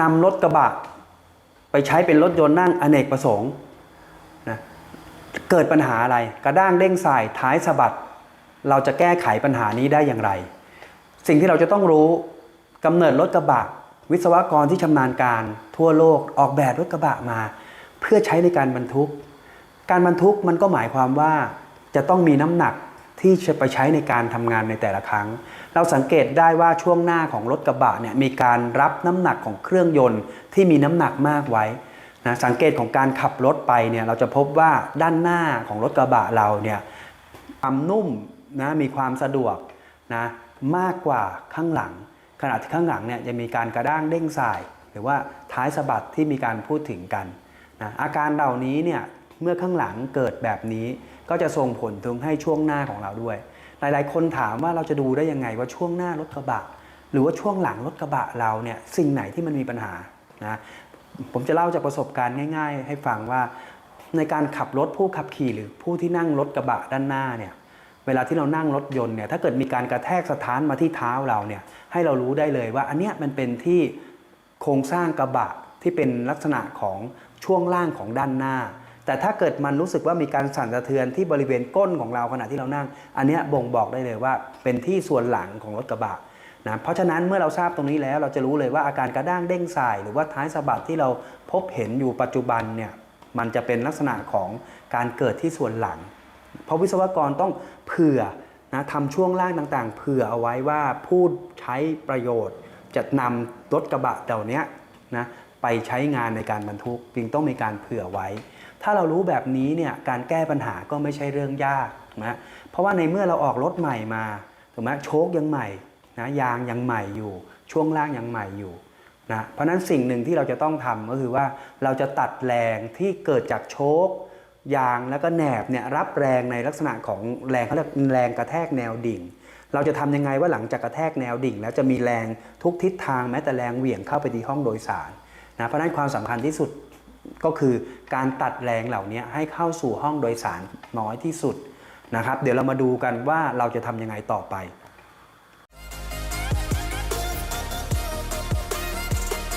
นำรถกระบะ ไปใช้เป็นรถยนต์นั่งอเนกประสงค์นะเกิดปัญหาอะไรกระด้างเด้งสายท้ายสะบัด เราจะแก้ไขปัญหานี้ได้อย่างไร สิ่งที่เราจะต้องรู้กำเนิดรถกระบะ วิศวกรที่ชำนาญการ ทั่วโลกออกแบบรถกระบะมา เพื่อใช้ในการบรรทุก การบรรทุกมันก็หมายความว่าจะต้องมีน้ำหนัก ที่จะไปใช้ในการทำงานในแต่ละครั้ง เราสังเกตได้ว่าช่วงหน้าของรถกระบะเนี่ยมีการรับน้ำหนักของเครื่องยนต์ที่มีน้ำหนักมากไว้นะสังเกตของการขับรถไปเนี่ยเราจะพบว่าด้านหน้าของรถกระบะเราเนี่ยความนุ่มนะมีความสะดวกนะมากกว่าข้างหลัง ขณะที่ข้างหลังเนี่ยจะมีการกระด้างเด้งสาย หรือว่าท้ายสะบัดที่มีการพูดถึงกันนะอาการเหล่านี้เนี่ย เมื่อข้างหลังเกิดแบบนี้ ก็จะส่งผลถึงให้ช่วงหน้าของเราด้วย หลายๆ คนถามว่าเราจะดูได้ยังไงว่าช่วงหน้ารถกระบะ หรือว่าช่วงหลังรถกระบะเราเนี่ยสิ่งไหนที่มันมีปัญหานะผมจะเล่าจากประสบการณ์ง่าย ๆ ให้ฟังว่าในการขับรถผู้ขับขี่หรือผู้ที่นั่งรถกระบะด้านหน้าเนี่ยเวลาที่เรานั่งรถยนต์เนี่ยถ้าเกิดมีการกระแทกสถานมาที่เท้าเราเนี่ยให้เรารู้ได้เลยว่าอันเนี้ยมันเป็นที่โครงสร้างกระบะที่เป็นลักษณะของช่วงล่างของด้านหน้า แต่ถ้าเกิดมันรู้สึกว่ามีการสั่นสะเทือนที่บริเวณก้นของเราขณะที่เรานั่ง อันนี้บ่งบอกได้เลยว่าเป็นที่ส่วนหลังของรถกระบะนะเพราะฉะนั้นเมื่อเราทราบตรงนี้แล้วเราจะรู้เลยว่าอาการกระด้างเด้งสาย หรือว่าท้ายสะบัดที่เราพบเห็นอยู่ปัจจุบันเนี่ยมันจะเป็นลักษณะของการเกิดที่ส่วนหลัง เพราะวิศวกรต้องเผื่อนะทำช่วงล่างต่างๆ เผื่อเอาไว้ว่าผู้ใช้ประโยชน์ จะนำรถกระบะเหล่านี้นะไปใช้งานในการบรรทุกจึงต้องมีการเผื่อไว้ ถ้าเรารู้แบบนี้เนี่ยการแก้ปัญหาก็ไม่ใช่เรื่องยากถูกไหมเพราะว่าในเมื่อเราออกรถใหม่มาถูกไหมโชคยังใหม่นะยางยังใหม่อยู่ ช่วงล่างยังใหม่อยู่นะเพราะนั้นสิ่งหนึ่งที่เราจะต้องทำก็คือว่าเราจะตัดแรงที่เกิดจากโชคยางแล้วก็แหนบเนี่ยรับแรงในลักษณะของแรงเขาเรียกแรงกระแทกแนวดิ่ง เราจะทำยังไงว่าหลังจากกระแทกแนวดิ่ง แล้วจะมีแรงทุกทิศทางแม้แต่แรงเหวี่ยงเข้าไปที่ห้องโดยสารนะเพราะฉะนั้นความสำคัญที่สุด ก็คือการตัดแรงเหล่านี้ให้เข้าสู่ห้องโดยสารน้อยที่สุดนะครับ เดี๋ยวเรามาดูกันว่าเราจะทำยังไงต่อไป